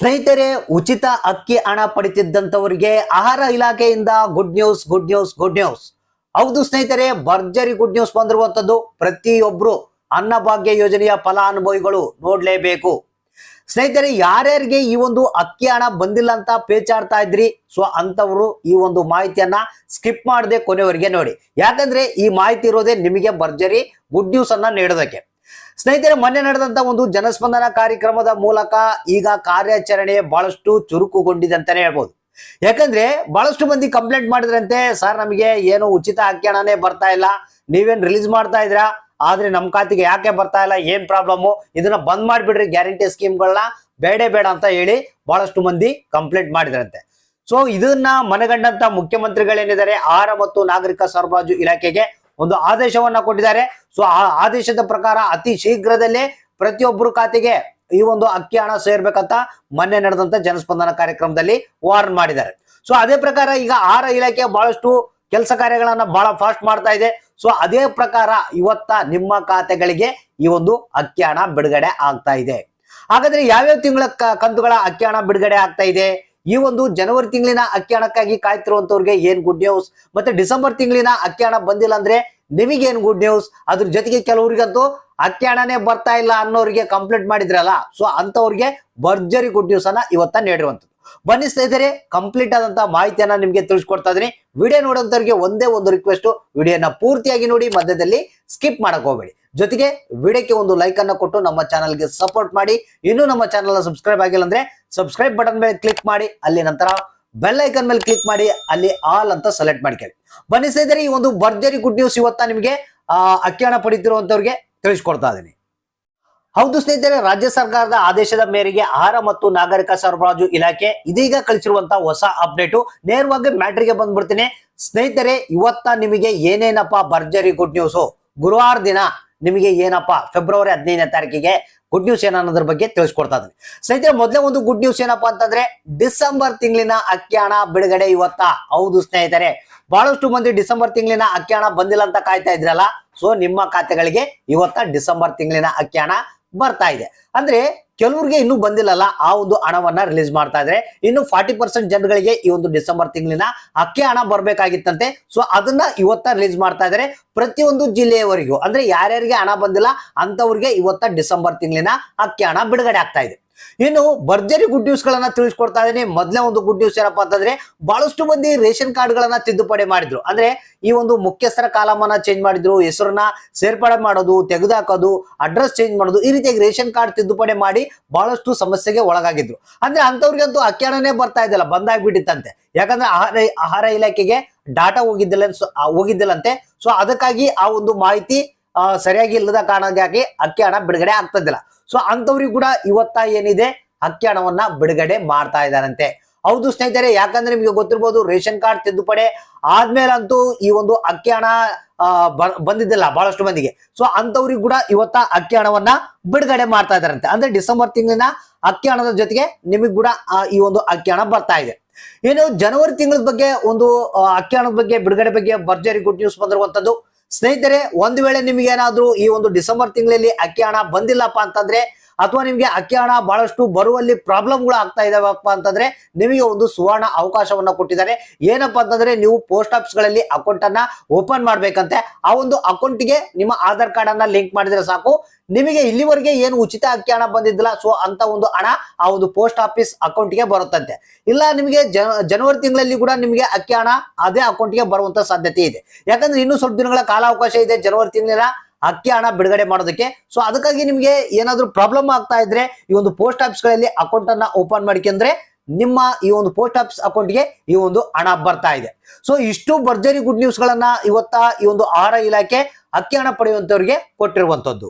ಸ್ನೇಹಿತರೆ, ಉಚಿತ ಅಕ್ಕಿ ಹಣ ಪಡಿತಿದ್ದಂಥವರಿಗೆ ಆಹಾರ ಇಲಾಖೆಯಿಂದ good news good news good news ಹೌದು ಸ್ನೇಹಿತರೆ, ಭರ್ಜರಿ ಗುಡ್ ನ್ಯೂಸ್ ಬಂದಿರುವಂತದ್ದು ಪ್ರತಿಯೊಬ್ರು ಅನ್ನಭಾಗ್ಯ ಯೋಜನೆಯ ಫಲಾನುಭವಿಗಳು ನೋಡ್ಲೇಬೇಕು. ಸ್ನೇಹಿತರೆ, ಯಾರ್ಯಾರಿಗೆ ಈ ಒಂದು ಅಕ್ಕಿ ಹಣ ಬಂದಿಲ್ಲ ಅಂತ ಪೇಚಾಡ್ತಾ ಇದ್ರಿ, ಸೊ ಅಂತವರು ಈ ಒಂದು ಮಾಹಿತಿಯನ್ನ ಸ್ಕಿಪ್ ಮಾಡದೆ ಕೊನೆವರೆಗೆ ನೋಡಿ. ಯಾಕಂದ್ರೆ ಈ ಮಾಹಿತಿ ಇರೋದೇ ನಿಮಗೆ ಭರ್ಜರಿ ಗುಡ್ ನ್ಯೂಸ್ ಅನ್ನ ನೀಡೋದಕ್ಕೆ. ಸ್ನೇಹಿತರೆ, ಮೊನ್ನೆ ನಡೆದಂತ ಒಂದು ಜನಸ್ಪಂದನ ಕಾರ್ಯಕ್ರಮದ ಮೂಲಕ ಈಗ ಕಾರ್ಯಾಚರಣೆ ಬಹಳಷ್ಟು ಚುರುಕುಗೊಂಡಿದೆ ಅಂತಾನೆ ಹೇಳ್ಬೋದು. ಯಾಕಂದ್ರೆ, ಬಹಳಷ್ಟು ಮಂದಿ ಕಂಪ್ಲೇಂಟ್ ಮಾಡಿದ್ರಂತೆ, ಸರ್, ನಮಗೆ ಏನು ಉಚಿತ ಅಕ್ಕಿ ಬರ್ತಾ ಇಲ್ಲ, ನೀವೇನ್ ರಿಲೀಸ್ ಮಾಡ್ತಾ ಇದ್ರಾ ಆದ್ರೆ ನಮ್ ಖಾತೆಗೆ ಯಾಕೆ ಬರ್ತಾ ಇಲ್ಲ? ಏನ್ ಪ್ರಾಬ್ಲಮ್ ಇದನ್ನ ಬಂದ್ ಮಾಡ್ಬಿಡ್ರಿ ಗ್ಯಾರಂಟಿ ಸ್ಕೀಮ್ಗಳನ್ನ ಬೇಡ ಬೇಡ ಅಂತ ಹೇಳಿ ಬಹಳಷ್ಟು ಮಂದಿ ಕಂಪ್ಲೇಂಟ್ ಮಾಡಿದ್ರಂತೆ. ಸೊ ಇದನ್ನ ಮನಗಂಡಂತ ಮುಖ್ಯಮಂತ್ರಿಗಳೇನಿದ್ದಾರೆ, ಆಹಾರ ಮತ್ತು ನಾಗರಿಕ ಸರಬರಾಜು ಇಲಾಖೆಗೆ ಒಂದು ಆದೇಶವನ್ನ ಕೊಟ್ಟಿದ್ದಾರೆ. ಸೊ ಆ ಆದೇಶದ ಪ್ರಕಾರ ಅತಿ ಶೀಘ್ರದಲ್ಲೇ ಪ್ರತಿಯೊಬ್ಬರ ಖಾತೆಗೆ ಈ ಒಂದು ಅಕ್ಕಿ ಹಣ ಸೇರ್ಬೇಕಂತ ಮೊನ್ನೆ ನಡೆದಂತ ಜನಸ್ಪಂದನ ಕಾರ್ಯಕ್ರಮದಲ್ಲಿ ವಾರ್ನ್ ಮಾಡಿದ್ದಾರೆ. ಸೊ ಅದೇ ಪ್ರಕಾರ ಈಗ ಆಹಾರ ಇಲಾಖೆ ಬಹಳಷ್ಟು ಕೆಲಸ ಕಾರ್ಯಗಳನ್ನ ಬಹಳ ಫಾಸ್ಟ್ ಮಾಡ್ತಾ ಇದೆ. ಸೊ ಅದೇ ಪ್ರಕಾರ ಇವತ್ತ ನಿಮ್ಮ ಖಾತೆಗಳಿಗೆ ಈ ಒಂದು ಅಕ್ಕಿ ಹಣ ಬಿಡುಗಡೆ ಆಗ್ತಾ ಇದೆ. ಹಾಗಾದ್ರೆ ಯಾವ್ಯಾವ ತಿಂಗಳ ಕಂತುಗಳ ಅಕ್ಕಿ ಹಣ ಬಿಡುಗಡೆ ಆಗ್ತಾ ಇದೆ? ಈ ಒಂದು ಜನವರಿ ತಿಂಗಳಿನ ಅಕ್ಕಿ ಹಣಕ್ಕಾಗಿ ಕಾಯ್ತಿರುವಂತವ್ರಿಗೆ ಏನ್ ಗುಡ್ ನ್ಯೂಸ್ ಮತ್ತೆ ಡಿಸೆಂಬರ್ ತಿಂಗಳಿನ ಅಕ್ಕಿ ಹಣ ಬಂದಿಲ್ಲ ಅಂದ್ರೆ ನಿಮಗೇನ್ ಗುಡ್ ನ್ಯೂಸ್ ಅದ್ರ ಜೊತೆಗೆ ಕೆಲವರಿಗಂತೂ ಅಕ್ಕಿ ಹಣನೇ ಬರ್ತಾ ಇಲ್ಲ ಅನ್ನೋರಿಗೆ ಕಂಪ್ಲೇಂಟ್ ಮಾಡಿದ್ರಲ್ಲ ಸೊ ಅಂತವ್ರಿಗೆ ಭರ್ಜರಿ ಗುಡ್ ನ್ಯೂಸ್ ಅನ್ನ ಇವತ್ತ ನೀಡಿರುವಂತದ್ದು ಬನ್ನಿ ಸ್ನೇಹಿತರೆ ಕಂಪ್ಲೀಟ್ ಆದಂತ ಮಾಹಿತಿಯನ್ನ ನಿಮ್ಗೆ ತಿಳಿಸ್ಕೊಡ್ತಾ ಇದೀನಿ ವಿಡಿಯೋ ನೋಡೋಂಥವ್ರಿಗೆ ಒಂದೇ ಒಂದು ರಿಕ್ವೆಸ್ಟ್ ವಿಡಿಯೋನ ಪೂರ್ತಿಯಾಗಿ ನೋಡಿ, ಮಧ್ಯದಲ್ಲಿ ಸ್ಕಿಪ್ ಮಾಡಕ್ ಹೋಗ್ಬೇಡಿ. ಜೊತೆಗೆ ವಿಡಿಯೋಕ್ಕೆ ಒಂದು ಲೈಕ್ ಅನ್ನ ಕೊಟ್ಟು ನಮ್ಮ ಚಾನಲ್ಗೆ ಸಪೋರ್ಟ್ ಮಾಡಿ. ಇನ್ನೂ ನಮ್ಮ ಚಾನಲ್ ಸಬ್ಸ್ಕ್ರೈಬ್ ಆಗಿಲ್ಲ ಅಂದ್ರೆ ಸಬ್ಸ್ಕ್ರೈಬ್ ಬಟನ್ ಮೇಲೆ ಕ್ಲಿಕ್ ಮಾಡಿ. ಅಲ್ಲಿ ನಂತರ ಬೆಲ್ ಐಕನ್ ಮೇಲೆ ಕ್ಲಿಕ್ ಮಾಡಿ, ಅಲ್ಲಿ ಆಲ್ ಅಂತ ಸೆಲೆಕ್ಟ್ ಮಾಡ್ಕೊಳ್ಳಿ. ಬನ್ನಿ ಸ್ನೇಹಿತರೆ, ಈ ಒಂದು ಭರ್ಜರಿ ಗುಡ್ ನ್ಯೂಸ್ ಇವತ್ತ ನಿಮಗೆ ಅಕ್ಕಿಯಾಣ ಅಕ್ಕಿ ಹಣ ಪಡಿತಿರುವಂತವ್ರಿಗೆ ತಿಳಿಸ್ಕೊಡ್ತಾ ಇದ್ದೀನಿ. ಹೌದು ಸ್ನೇಹಿತರೆ, ರಾಜ್ಯ ಸರ್ಕಾರದ ಆದೇಶದ ಮೇರೆಗೆ ಆಹಾರ ಮತ್ತು ನಾಗರಿಕ ಸರಬರಾಜು ಇಲಾಖೆ ಇದೀಗ ಕಳಿಸಿರುವಂತಹ ಹೊಸ ಅಪ್ಡೇಟು ನೇರವಾಗಿ ಮ್ಯಾಟ್ರಿಗೆ ಬಂದ್ಬಿಡ್ತೀನಿ. ಸ್ನೇಹಿತರೆ, ಇವತ್ತ ನಿಮಗೆ ಏನೇನಪ್ಪ ಭರ್ಜರಿ ಗುಡ್ ನ್ಯೂಸು ಗುರುವಾರ ದಿನ ನಿಮಗೆ ಏನಪ್ಪ? ಫೆಬ್ರವರಿ ಹದಿನೈದನೇ ತಾರೀಕಿಗೆ ಗುಡ್ ನ್ಯೂಸ್ ಏನನ್ನೋದ್ರ ಬಗ್ಗೆ ತಿಳಿಸ್ಕೊಡ್ತಾ ಇದ್ದೀನಿ. ಸ್ನೇಹಿತರೆ, ಮೊದಲೇ ಒಂದು ಗುಡ್ ನ್ಯೂಸ್ ಏನಪ್ಪಾ ಅಂತಂದ್ರೆ, ಡಿಸೆಂಬರ್ ತಿಂಗಳಿನ ಅಕ್ಕಿ ಹಣ ಬಿಡುಗಡೆ ಇವತ್ತ? ಹೌದು ಸ್ನೇಹಿತರೆ. ಬಹಳಷ್ಟು ಮಂದಿ ಡಿಸೆಂಬರ್ ತಿಂಗಳಿನ ಅಕ್ಕಿ ಹಣ ಬಂದಿಲ್ಲ ಅಂತ ಕಾಯ್ತಾ ಇದ್ರಲ್ಲ? ಸೊ ನಿಮ್ಮ ಖಾತೆಗಳಿಗೆ ಇವತ್ತ ಡಿಸೆಂಬರ್ ತಿಂಗಳಿನ ಅಕ್ಕಿ ಹಣ ಬರ್ತಾ ಇದೆ. ಅಂದ್ರೆ ಕೆಲವ್ರಿಗೆ ಇನ್ನೂ ಬಂದಿಲ್ಲಲ್ಲ, ಆ ಒಂದು ಹಣವನ್ನ ರಿಲೀಸ್ ಮಾಡ್ತಾ ಇದ್ರೆ, ಇನ್ನು ಫಾರ್ಟಿ ಪರ್ಸೆಂಟ್ ಜನಗಳಿಗೆ ಈ ಒಂದು ಡಿಸೆಂಬರ್ ತಿಂಗಳಿನ ಅಕ್ಕಿ ಹಣ ಬರ್ಬೇಕಾಗಿತ್ತಂತೆ. ಸೊ ಅದನ್ನ ಇವತ್ತ ರಿಲೀಸ್ ಮಾಡ್ತಾ ಇದ್ದಾರೆ ಪ್ರತಿಯೊಂದು ಜಿಲ್ಲೆಯವರಿಗೂ, ಅಂದ್ರೆ ಯಾರ್ಯಾರಿಗೆ ಹಣ ಬಂದಿಲ್ಲ ಅಂತವ್ರಿಗೆ ಇವತ್ತ ಡಿಸೆಂಬರ್ ತಿಂಗಳಿನ ಅಕ್ಕಿ ಹಣ ಬಿಡುಗಡೆ ಆಗ್ತಾ ಇದೆ. ಇನ್ನು ಭರ್ಜರಿ ಗುಡ್ ನ್ಯೂಸ್ ಗಳನ್ನ ತಿಳಿಸ್ಕೊಡ್ತಾ ಇದೀನಿ ಮೊದಲನೇ ಒಂದು ಗುಡ್ ನ್ಯೂಸ್ ಏನಪ್ಪಾ ಅಂತಂದ್ರೆ ಬಹಳಷ್ಟು ಮಂದಿ ರೇಷನ್ ಕಾರ್ಡ್ ಗಳನ್ನ ತಿದ್ದುಪಡಿ ಮಾಡಿದ್ರು. ಅಂದ್ರೆ ಈ ಒಂದು ಮುಖ್ಯಸ್ಥರ ಕಾಲಮನ್ನ ಚೇಂಜ್ ಮಾಡಿದ್ರು, ಹೆಸರನ್ನ ಸೇರ್ಪಡೆ ಮಾಡೋದು ತೆಗೆದುಹಾಕೋದು ಅಡ್ರೆಸ್ ಚೇಂಜ್ ಮಾಡೋದು, ಈ ರೀತಿಯಾಗಿ ರೇಷನ್ ಕಾರ್ಡ್ ತಿದ್ದುಪಡಿ ಮಾಡಿ ಬಹಳಷ್ಟು ಸಮಸ್ಯೆಗೆ ಒಳಗಾಗಿದ್ರು. ಅಂದ್ರೆ ಅಂತವ್ರಿಗಂತೂ ಅಖ್ಯಾಣನೇ ಬರ್ತಾ ಇದ್ದಿಲ್ಲ, ಬಂದಾಗ್ಬಿಟ್ಟಿತ್ತಂತೆ. ಯಾಕಂದ್ರೆ ಆಹಾರ ಆಹಾರ ಇಲಾಖೆಗೆ ಡಾಟಾ ಹೋಗಿದ್ದಿಲ್ಲ ಹೋಗಿದ್ದಲ್ಲಂತೆ. ಸೊ ಅದಕ್ಕಾಗಿ ಆ ಒಂದು ಮಾಹಿತಿ ಸರಿಯಾಗಿ ಇಲ್ಲದ ಕಾರಣಕ್ಕಾಗಿ ಅಕ್ಕಿ ಹಣ ಬಿಡುಗಡೆ ಆಗ್ತದಿಲ್ಲ ಸೊ ಅಂತವ್ರಿಗೂ ಕೂಡ ಇವತ್ತ ಏನಿದೆ? ಅಕ್ಕಿ ಹಣವನ್ನ ಬಿಡುಗಡೆ ಮಾಡ್ತಾ ಇದ್ದಾರಂತೆ. ಹೌದು ಸ್ನೇಹಿತರೆ, ಯಾಕಂದ್ರೆ ನಿಮಗೆ ಗೊತ್ತಿರ್ಬೋದು, ರೇಷನ್ ಕಾರ್ಡ್ ತಿದ್ದುಪಡಿ ಆದ್ಮೇಲಂತೂ ಈ ಒಂದು ಅಕ್ಕಿ ಹಣ ಬಂದಿದ್ದಿಲ್ಲ ಬಹಳಷ್ಟು ಮಂದಿಗೆ. ಸೊ ಅಂತವ್ರಿಗೂ ಕೂಡ ಇವತ್ತ ಅಕ್ಕಿ ಹಣವನ್ನ ಬಿಡುಗಡೆ ಮಾಡ್ತಾ ಇದ್ದಾರಂತೆ. ಅಂದ್ರೆ ಡಿಸೆಂಬರ್ ತಿಂಗಳಿನ ಅಕ್ಕಿ ಹಣದ ಜೊತೆಗೆ ನಿಮಗೆ ಕೂಡ ಈ ಒಂದು ಅಕ್ಕಿ ಹಣ ಬರ್ತಾ ಇದೆ. ಏನು ಜನವರಿ ತಿಂಗಳ ಬಗ್ಗೆ ಒಂದು ಅಕ್ಕಿ ಹಣದ ಬಗ್ಗೆ, ಬಿಡುಗಡೆ ಬಗ್ಗೆ ಭರ್ಜರಿ ಗುಡ್ ನ್ಯೂಸ್ ಬಂದಿರುವಂತದ್ದು ಸ್ನೇಹಿತರೆ ಒಂದು ವೇಳೆ ನಿಮ್ಗೆ ಏನಾದ್ರು ಈ ಒಂದು ಡಿಸೆಂಬರ್ ತಿಂಗಳಲ್ಲಿ ಅಕ್ಕಿ ಹಣ ಬಂದಿಲ್ಲಪ್ಪ ಅಂತಂದ್ರೆ ಅಥವಾ ನಿಮಗೆ ಅಕ್ಕಿ ಹಣ ಬಹಳಷ್ಟು ಬರುವಲ್ಲಿ ಪ್ರಾಬ್ಲಮ್ಗಳು ಆಗ್ತಾ ಇದಾವಪ್ಪ ಅಂತಂದ್ರೆ ನಿಮಗೆ ಒಂದು ಸುವರ್ಣ ಅವಕಾಶವನ್ನ ಕೊಟ್ಟಿದ್ದಾರೆ. ಏನಪ್ಪಾ ಅಂತಂದ್ರೆ ನೀವು ಪೋಸ್ಟ್ ಆಫೀಸ್ಗಳಲ್ಲಿ ಅಕೌಂಟ್ ಅನ್ನ ಓಪನ್ ಮಾಡ್ಬೇಕಂತೆ. ಆ ಒಂದು ಅಕೌಂಟ್ಗೆ ನಿಮ್ಮ ಆಧಾರ್ ಕಾರ್ಡ್ ಅನ್ನ ಲಿಂಕ್ ಮಾಡಿದ್ರೆ ಸಾಕು. ನಿಮಗೆ ಇಲ್ಲಿವರೆಗೆ ಏನು ಉಚಿತ ಅಕ್ಕಿ ಹಣ ಬಂದಿದ್ದಿಲ್ಲ ಸೊ ಅಂತ ಒಂದು ಹಣ ಆ ಒಂದು ಪೋಸ್ಟ್ ಆಫೀಸ್ ಅಕೌಂಟ್ಗೆ ಬರುತ್ತಂತೆ. ಇಲ್ಲ, ನಿಮಗೆ ಜನ- ಜನವರಿ ತಿಂಗಳಲ್ಲಿ ಕೂಡ ನಿಮಗೆ ಅಕ್ಕಿ ಹಣ ಅದೇ ಅಕೌಂಟ್ಗೆ ಬರುವಂತ ಸಾಧ್ಯತೆ ಇದೆ. ಯಾಕಂದ್ರೆ ಇನ್ನೂ ಸ್ವಲ್ಪ ದಿನಗಳ ಕಾಲಾವಕಾಶ ಇದೆ, ಜನವರಿ ತಿಂಗಳಿನ ಅಕ್ಕಿ ಹಣ ಬಿಡುಗಡೆ ಮಾಡೋದಕ್ಕೆ. ಸೊ ಅದಕ್ಕಾಗಿ ನಿಮಗೆ ಏನಾದ್ರೂ ಪ್ರಾಬ್ಲಮ್ ಆಗ್ತಾ ಇದ್ರೆ ಈ ಒಂದು ಪೋಸ್ಟ್ ಆಫೀಸ್ಗಳಲ್ಲಿ ಅಕೌಂಟ್ ಅನ್ನ ಓಪನ್ ಮಾಡ್ಕೊಂಡ್ರೆ ನಿಮ್ಮ ಈ ಒಂದು ಪೋಸ್ಟ್ ಆಫೀಸ್ ಅಕೌಂಟ್ಗೆ ಈ ಒಂದು ಹಣ ಬರ್ತಾ ಇದೆ. ಸೊ ಇಷ್ಟು ಭರ್ಜರಿ ಗುಡ್ ನ್ಯೂಸ್ ಗಳನ್ನ ಇವತ್ತ ಈ ಒಂದು ಆಹಾರ ಇಲಾಖೆ ಅಕ್ಕಿ ಹಣ ಪಡೆಯುವಂತವ್ರಿಗೆ ಕೊಟ್ಟಿರುವಂತದ್ದು.